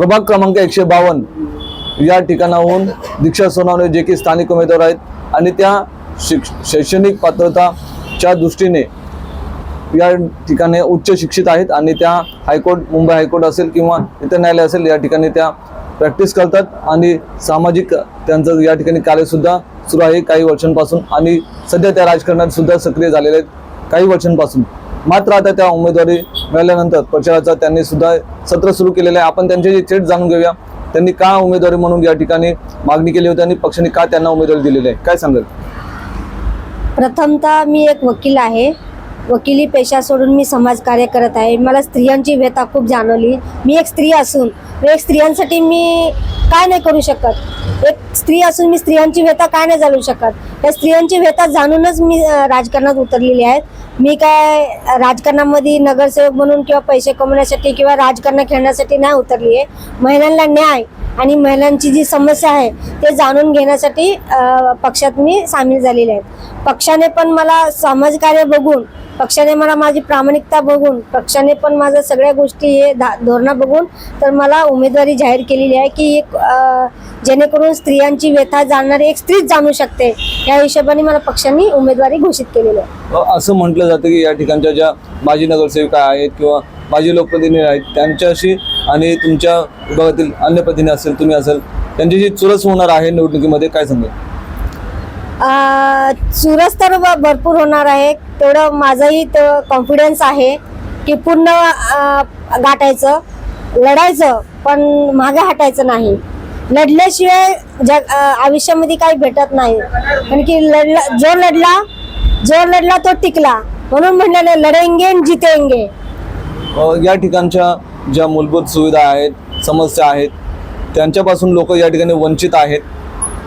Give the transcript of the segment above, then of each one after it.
प्रभाग क्रमांक एकशे बावन्न. या ठिकाणाहून दीक्षा सोनावणे जे की स्थानिक उमेदवार आहेत आणि त्या शिक शैक्षणिक पात्रताच्या दृष्टीने या ठिकाणी उच्च शिक्षित आहेत आणि त्या हायकोर्ट मुंबई हायकोर्ट असेल किंवा इतर न्यायालय असेल या ठिकाणी त्या प्रॅक्टिस करतात आणि सामाजिक त्यांचं या ठिकाणी कार्यसुद्धा सुरू आहे काही वर्षांपासून आणि सध्या त्या राजकारणात सुद्धा सक्रिय झालेले आहेत काही वर्षांपासून. मात्र आता त्या उमेदवारी मिळाल्यानंतर प्रचाराचा त्यांनी सुद्धा सत्र सुरू केलेलं आहे. आपण त्यांच्याशी थेट जाणून घेऊया. त्यांनी का उमेदवारी म्हणून या ठिकाणी मागणी केली होती आणि पक्षाने का त्यांना उमेदवारी दिलेली आहे? काय सांगाल? प्रथमतः मी एक वकील आहे. वकिली पेशा सोडून मी समाजकार्य करत आहे. मला स्त्रियांची व्यथा खूप जाणवली. मी एक स्त्री असून एक स्त्रियांसाठी मी काय नाही करू शकत? एक स्त्री असून मी स्त्रियांची व्यथा काय नाही जाणू शकत? या स्त्रियांची व्यथा जाणूनच मी राजकारणात उतरलेली आहेत. मी काय राजकारणामध्ये नगरसेवक म्हणून किंवा पैसे कमवण्यासाठी किंवा राजकारण खेळण्यासाठी नाही उतरली आहे. महिलांना न्याय आणि महिलांची जी समस्या आहे ते जाणून घेण्यासाठी पक्षात मी सामील झालेले आहे पक्षाने पण मला समाजकार्य बघून पक्षाने मला माझी प्रामाणिकता बघून पक्षाने पण माझ्या सगळ्या गोष्टी हे धोरणं बघून तर मला उमेदवारी जाहीर केलेली आहे की एक जेणेकरून स्त्रियांची व्यथा जाणणारी एक स्त्रीच जाणू शकते. या हिशोबाने मला पक्षाने उमेदवारी घोषित केलेली आहे. असं म्हटलं जातं की या ठिकाणच्या ज्या माजी नगरसेविका आहेत किंवा माजी लोकप्रतिनिधी आहेत त्यांच्याशी आणि तुमच्या विभागातील अन्य प्रतिनिधी असेल तुम्ही असेल त्यांच्याशी चुरस होणार आहे निवडणुकीमध्ये काय सांगेल? अ, चुरस तर भरपूर होणार आहे. तेवढं माझाही कॉन्फिडन्स आहे की पूर्ण गाठायचं लढायचं पण मागे हटायचं नाही. लढल्याशिवाय जग आयुष्यामध्ये काही भेटत नाही. कारण की लढला जो लढला जो लढला तो टिकला. म्हणून म्हणलेलं लढेंगे आणि जितेंगे. या ठिकाणच्या ज्या मूलभूत सुविधा आहेत समस्या आहेत त्यांच्यापासून लोक या ठिकाणी वंचित आहेत.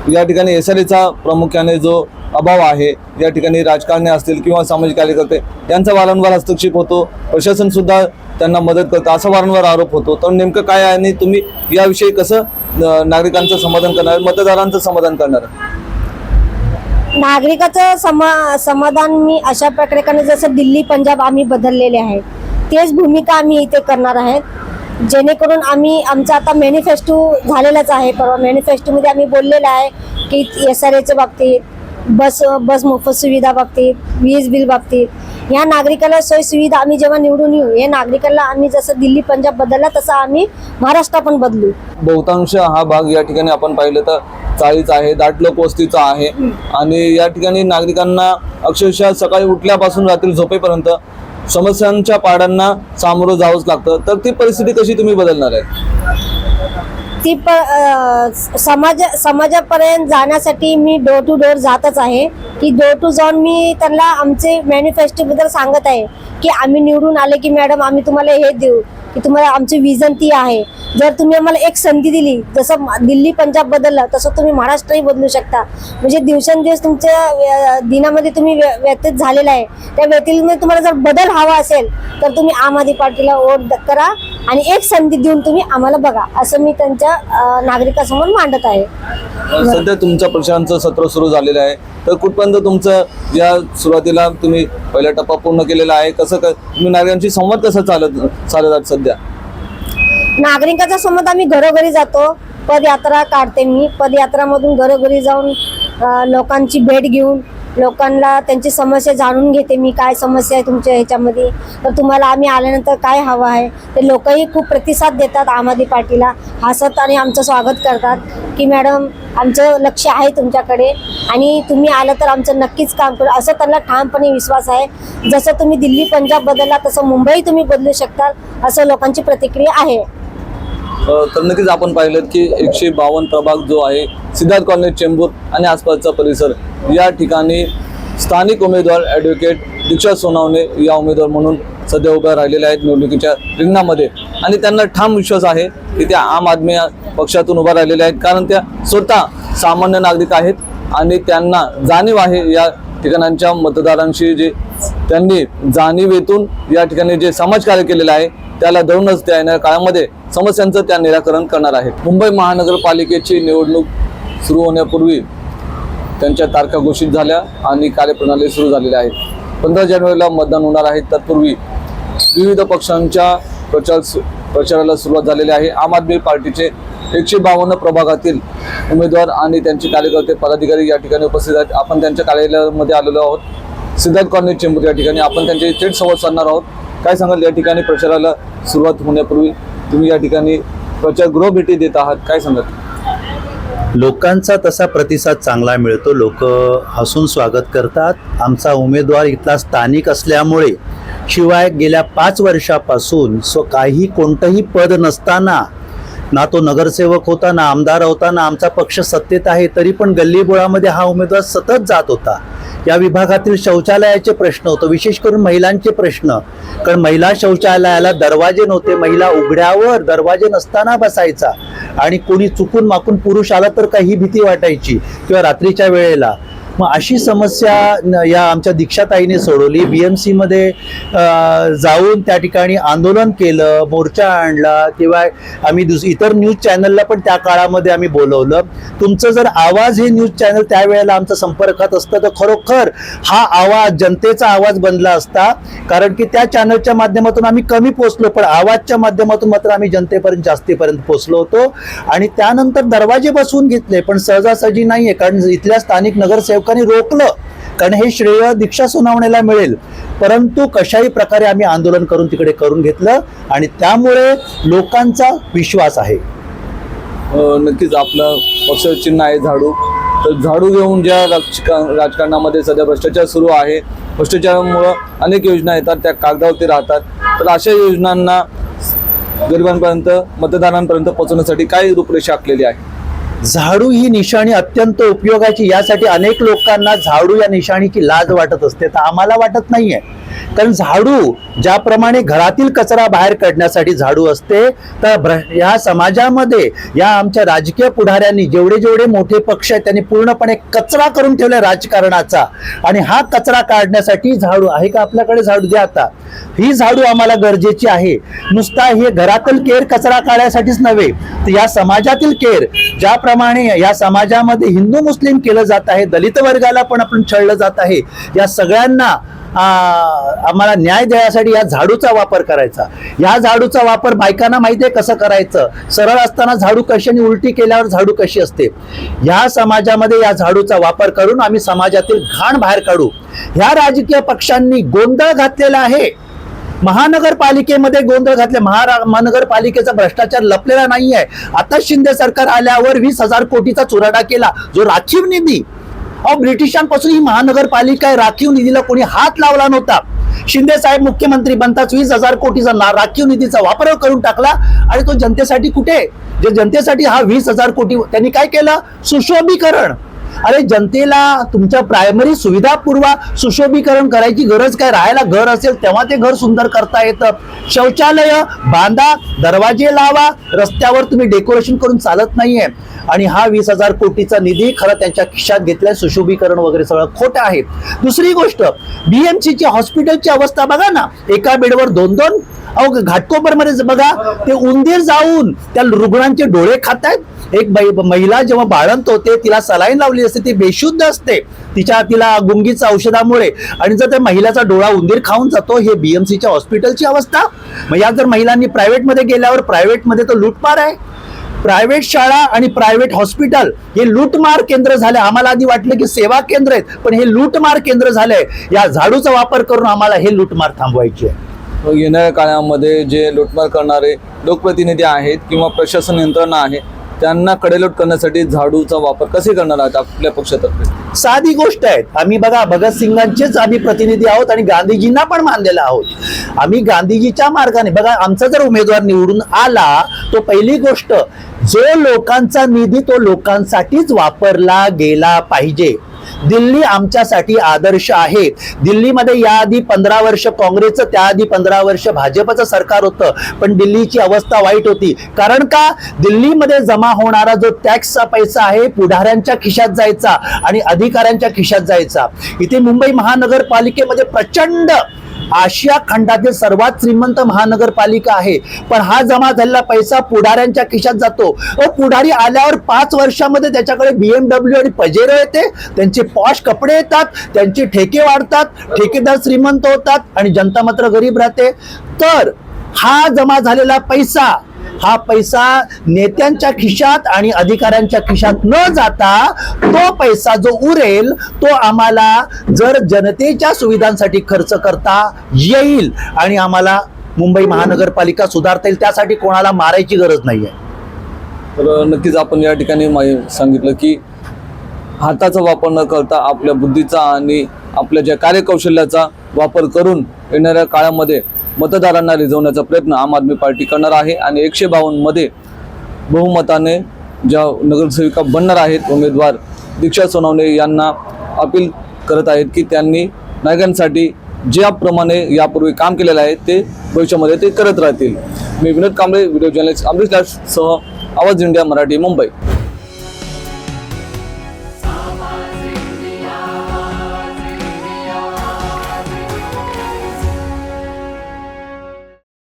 या ठिकाणी एस आर एचा प्रामुख्याने जो अभाव आहे. या ठिकाणी राजकारणी असतील किंवा सामाजिक कार्यकर्ते यांचा वारंवार हस्तक्षेप होतो. प्रशासन सुद्धा त्यांना मदत करतं असा वारंवार आरोप होतो. तर नेमकं काय आहे आणि तुम्ही याविषयी कसं नागरिकांचं समाधान करणार मतदारांचं समाधान करणार? नागरिकाचं समा समाधान मी अशा प्रकारे जसं दिल्ली पंजाब आम्ही बदललेले आहे तेच भूमिका आम्ही इथे करणार आहेत. जेणेकरून आम्ही आमचा आता मॅनिफेस्टो झालेलाच आहे. परवा मॅनिफेस्टोमध्ये आम्ही बोललेलं आहे की एस आर एच्या बाबतीत बस बस मोफत सुविधा बाबतीत वीज बिल बाबतीत. या नागरिकाला सोय सुविधा आम्ही जेव्हा निवडून येऊ हे नागरिकाला आम्ही जसं दिल्ली पंजाब बदलला तसं आम्ही महाराष्ट्र पण बदलू. बहुतांश हा भाग या ठिकाणी आपण पाहिलं तर चाळीचा आहे दाट लोकवस्तीचा आहे. आणि या ठिकाणी नागरिकांना अक्षरशः सकाळी उठल्यापासून रात्री झोपेपर्यंत समस्यांच्या पाड्यांना सामोरं जावंच लागतं. तर ती परिस्थिती कशी तुम्ही बदलणार आहे ती प समाज समाजापर्यंत जाण्यासाठी मी डोर टू डोर जातच आहे. की डोर टू जाऊन मी त्यांना आमचे मॅनिफेस्टोबद्दल सांगत आहे की आम्ही निवडून आले की मॅडम आम्ही तुम्हाला हे देऊ की तुम्हाला आमची विजन ती आहे. जर तुम्ही आम्हाला एक संधी दिली जसं दिल्ली पंजाब बदललं तसं तुम्ही महाराष्ट्रही बदलू शकता. म्हणजे दिवसेंदिवस तुमच्या दिनामध्ये तुम्ही व्य- व्यतीत झालेला आहे. त्या व्यतीमध्ये तुम्हाला जर बदल हवा असेल तर तुम्ही आम आदमी पार्टीला वोट करा. आणि एक संधी देऊन तुम्ही आम्हाला बघा असं मी त्यांच्या नागरिकासमोर मांडत आहे. सध्या तुमच्या प्रचारांचं सत्र सुरू झालेलं आहे. तर कुठपर्यंत तुमचं या सुरुवातीला तुम्ही पहिला टप्पा पूर्ण केलेला आहे? कसं क- तुम्ही नागरिकांशी संवाद कसा चालत चालत सध्या? नागरिकाच्या समोर आम्ही घरोघरी जातो. पदयात्रा काढते मी. पदयात्रामधून घरोघरी जाऊन लोकांची भेट घेऊन लोकांना त्यांची समस्या जाणून घेते मी काय समस्या आहे तुमच्या ह्याच्यामध्ये? तर तुम्हाला आम्ही आल्यानंतर काय हवं आहे? ते लोकही खूप प्रतिसाद देतात आम आदमी पार्टीला. हसत आणि आमचं स्वागत करतात की मॅडम आमचं लक्ष आहे तुमच्याकडे आणि तुम्ही आलं तर आमचं नक्कीच काम करू. असं त्यांना ठामपणे विश्वास आहे. जसं तुम्ही दिल्ली पंजाब बदलला तसं मुंबई तुम्ही बदलू शकता असं लोकांची प्रतिक्रिया आहे. तर नक्कीच आपण पाहिलं की एकशे बावन्न प्रभाग जो आहे सिद्धार्थ कॉलनी चेंबूर आणि आसपासचा परिसर या ठिकाणी स्थानिक उमेदवार ॲडव्होकेट दीक्षा सोनावणे या उमेदवार म्हणून सध्या उभ्या राहिलेल्या आहेत निवडणुकीच्या रिंगणामध्ये. आणि त्यांना ठाम विश्वास आहे की त्या आम आदमी पक्षातून उभ्या राहिलेल्या आहेत. कारण त्या स्वतः सामान्य नागरिक आहेत आणि त्यांना जाणीव आहे या ठिकाणांच्या मतदारांशी जे त्यांनी जाणीवेतून या ठिकाणी जे समाजकार्य केलेलं आहे त्याला धरूनच त्या येणाऱ्या काळामध्ये समस्यांचं त्या निराकरण करणार आहेत. मुंबई महानगरपालिकेची निवडणूक सुरू होण्यापूर्वी त्यांच्या तारखा घोषित झाल्या आणि कार्यप्रणाली सुरू झालेल्या आहेत. पंधरा जानेवारीला मतदान होणार आहे. तत्पूर्वी विविध पक्षांच्या प्रचार सु- प्रचाराला सुरुवात झालेली आहे. आम आदमी पार्टीचे एकशे बावन्न प्रभागातील उमेदवार आणि त्यांचे कार्यकर्ते पदाधिकारी या ठिकाणी उपस्थित आहेत. आपण त्यांच्या कार्यालयामध्ये आलेलो आहोत. सिद्धार्थ कॉलनी चेंबूर या ठिकाणी आपण त्यांचे थेट संवाद साधणार आहोत. काय सांगाल? या ठिकाणी प्रचाराला सुरुवात होण्यापूर्वी तुम्ही या ठिकाणी प्रचार गृहभेटी देत आहात. काय सांगाल? लोकांचा तसा प्रतिसाद चांगला मिळतो. लोक हसून स्वागत करतात. आमचा उमेदवार इथला स्थानिक असल्यामुळे शिवाय गेल्या पाच वर्षापासून सो काही कोणतंही पद नसताना ना तो नगरसेवक होता ना आमदार होता ना आमचा पक्ष सत्तेत आहे तरी पण गल्लीबोळामध्ये हा उमेदवार सतत जात होता. या विभागातील शौचालयाचे प्रश्न होतो. विशेष करून महिलांचे प्रश्न. कारण महिला शौचालयाला दरवाजे नव्हते. महिला उघड्यावर दरवाजे नसताना बसायचा. आणि कोणी चुकून माकून पुरुष आला तर काही भीती वाटायची. किंवा रात्रीच्या वेळेला. मग अशी समस्या या आमच्या दीक्षाताईने सोडवली. बी एम सीमध्ये जाऊन त्या ठिकाणी आंदोलन केलं मोर्चा आणला किंवा आम्ही दुस इतर न्यूज चॅनलला पण त्या काळामध्ये आम्ही बोलवलं. तुमचं जर आवाज हे न्यूज चॅनल त्यावेळेला आमच्या संपर्कात असतं तर खरोखर हा आवाज जनतेचा आवाज बनला असता. कारण की त्या चॅनलच्या माध्यमातून आम्ही कमी पोचलो पण आवाजच्या माध्यमातून मात्र आम्ही जनतेपर्यंत जास्तीपर्यंत पोचलो होतो. आणि त्यानंतर दरवाजे बसवून घेतले पण सहजासहजी नाही आहे कारण इथल्या स्थानिक नगरसेवक लोकांनी रोखलं कारण हे श्रेय दीक्षा सुनावणीला मिळेल. परंतु कशाही प्रकारे आम्ही आंदोलन करून तिकडे करून घेतलं आणि त्यामुळे लोकांचा विश्वास आहे. नक्कीच आपलं पक्ष चिन्ह आहे झाडू. तर झाडू घेऊन ज्या राजकारणामध्ये सध्या भ्रष्टाचार सुरू आहे भ्रष्टाचारामुळं अनेक योजना येतात त्या कागदावरती राहतात. तर अशा योजनांना गरिबांपर्यंत मतदारांपर्यंत पोहोचवण्यासाठी काय रूपरेषा आखलेली आहे? झाडू ही निशाणी अत्यंत उपयोगाची यासाठी अनेक लोकांना झाडू या निशाणीची लाज वाटत असते. तर आम्हाला वाटत नाहीये. कारण झाडू ज्याप्रमाणे घरातील कचरा बाहेर काढण्यासाठी झाडू असते तर भ्र- या समाजामध्ये या आमच्या राजकीय पुढाऱ्यांनी जेवढे जेवढे मोठे पक्ष आहेत त्यांनी पूर्णपणे कचरा करून ठेवला राजकारणाचा. आणि हा कचरा काढण्यासाठी झाडू आहे का आपल्याकडे झाडू? द्या आता. ही झाडू आम्हाला गरजेची आहे. नुसता हे घरातील केर कचरा काढण्यासाठीच नव्हे तर या समाजातील केर ज्याप्रमाणे या समाजामध्ये हिंदू मुस्लिम केलं जात आहे दलित वर्गाला पण आपण छळलं जात आहे या सगळ्यांना आम्हाला न्याय देण्यासाठी या झाडूचा वापर करायचा. या झाडूचा वापर बायकांना माहिती आहे कसं करायचं? सरळ असताना झाडू कशी आणि उलटी केल्यावर झाडू कशी असते? या समाजामध्ये या झाडूचा वापर करून आम्ही समाजातील घाण बाहेर काढू. ह्या राजकीय पक्षांनी गोंधळ घातलेला आहे. महानगरपालिकेमध्ये गोंधळ घातले. महारा महानगरपालिकेचा भ्रष्टाचार लपलेला नाही आहे आता शिंदे सरकार आल्यावर वीस हजार कोटीचा चुराडा केला. जो राखीव निधी अहो ब्रिटिशांपासून ही महानगरपालिका राखीव निधीला कोणी हात लावला नव्हता. शिंदे साहेब मुख्यमंत्री बनताच वीस हजार कोटीचा राखीव निधीचा वापर करून टाकला आणि तो जनतेसाठी कुठे? जे जनतेसाठी हा वीस हजार कोटी त्यांनी काय केलं? सुशोभीकरण. अरे जनतेला तुमच्या प्रायमरी सुविधा पुरवा. सुशोभीकरण करायची गरज काय? राहायला घर असेल तेव्हा ते घर सुंदर करता येतं. शौचालय बांधा दरवाजे लावा. रस्त्यावर तुम्ही डेकोरेशन करून चालत नाहीये. आणि हा वीस हजार कोटीचा निधी खरं त्यांच्या खिशात घेतलाय सुशोभीकरण वगैरे सगळं खोटं आहे. दुसरी गोष्ट बीएमसीची हॉस्पिटलची अवस्था बघा ना एका बेडवर दोन दोन अहो घाटकोपरमध्ये बघा ते उंदीर जाऊन त्या रुग्णांचे डोळे खात आहेत एक महिला जेव्हा बाळंत होते तिला सलाईन लावली असते ती बेशुद्ध असते. तिच्या तिला गुंगीच्या औषधामुळे. आणि जर त्या महिलाचा डोळा उंदीर खाऊन जातो हे बीएमसीच्या हॉस्पिटलची अवस्था. मग या जर महिलांनी प्रायव्हेटमध्ये गेल्यावर प्रायव्हेटमध्ये तर लूटमार आहे. प्रायव्हेट शाळा आणि प्रायव्हेट हॉस्पिटल हे लूटमार केंद्र झालं. आम्हाला आधी वाटलं की सेवा केंद्र आहेत पण हे लूटमार केंद्र झालंय या झाडूचा वापर करून आम्हाला हे लूटमार थांबवायची आहे. येणाऱ्या काळामध्ये जे लुटमार करणारे लोकप्रतिनिधी आहेत किंवा प्रशासन यंत्रणा आहे त्यांना कडेलोट करण्यासाठी झाडूचा वापर कसे करणार आहात आपल्या पक्षातर्फे? साधी गोष्ट आहे. आम्ही बघा भगतसिंगांचेच आम्ही प्रतिनिधी आहोत आणि गांधीजींना पण मानलेला आहोत. आम्ही गांधीजीच्या मार्गाने बघा आमचा जर उमेदवार निवडून आला तो पहिली गोष्ट जो लोकांचा निधी तो लोकांसाठीच वापरला गेला पाहिजे. दिल्ली आमच्यासाठी आदर्श आहे. दिल्लीमध्ये याआधी पंधरा वर्ष काँग्रेसचं त्याआधी पंधरा वर्ष भाजपचं सरकार होतं. पण दिल्लीची अवस्था वाईट होती. कारण का? दिल्लीमध्ये जमा होणारा जो टॅक्सचा पैसा आहे पुढाऱ्यांच्या खिशात जायचा आणि अधिकाऱ्यांच्या खिशात जायचा. इथे मुंबई महानगरपालिकेमध्ये प्रचंड आशिया खंडातील सर्वात श्रीमंत महानगरपालिका आहे. पण हा जमा झालेला पैसा पुढाऱ्यांच्या खिशात जातो. व पुढारी आल्यावर पाच वर्षामध्ये त्याच्याकडे बीएमडब्ल्यू आणि पजेरो येते. त्यांचे पॉश कपडे येतात त्यांचे ठेके वाढतात ठेकेदार श्रीमंत होतात आणि जनता मात्र गरीब राहते. तर हा जमा झालेला पैसा हा पैसा नेत्यांच्या खिशात आणि अधिकाऱ्यांच्या खिशात न जाता तो पैसा जो उरेल तो आम्हाला जर जनतेच्या सुविधांसाठी खर्च करता येईल आणि आम्हाला मुंबई महानगरपालिका सुधारता येईल त्यासाठी कोणाला मारायची गरज नाहीये. तर नक्कीच आपण या ठिकाणी माही सांगितलं की हाताचा वापर न करता आपल्या बुद्धीचा आणि आपल्या ज्या कार्यकौशल्याचा वापर करून येणाऱ्या काळामध्ये मतदारांना रिझवण्याचा प्रयत्न आम आदमी पार्टी करणार आहे आणि एकशे बावन्नमध्ये बहुमताने ज्या नगरसेविका बनणार आहेत उमेदवार दीक्षा सोनवणे यांना अपील करत आहेत की त्यांनी नागरिकांसाठी ज्याप्रमाणे यापूर्वी काम केलेलं आहे ते भविष्यामध्ये ते करत राहतील. मी विनोद कांबळे व्हिडिओ जर्नलिस्ट अमरीश सह आवाज इंडिया मराठी मुंबई.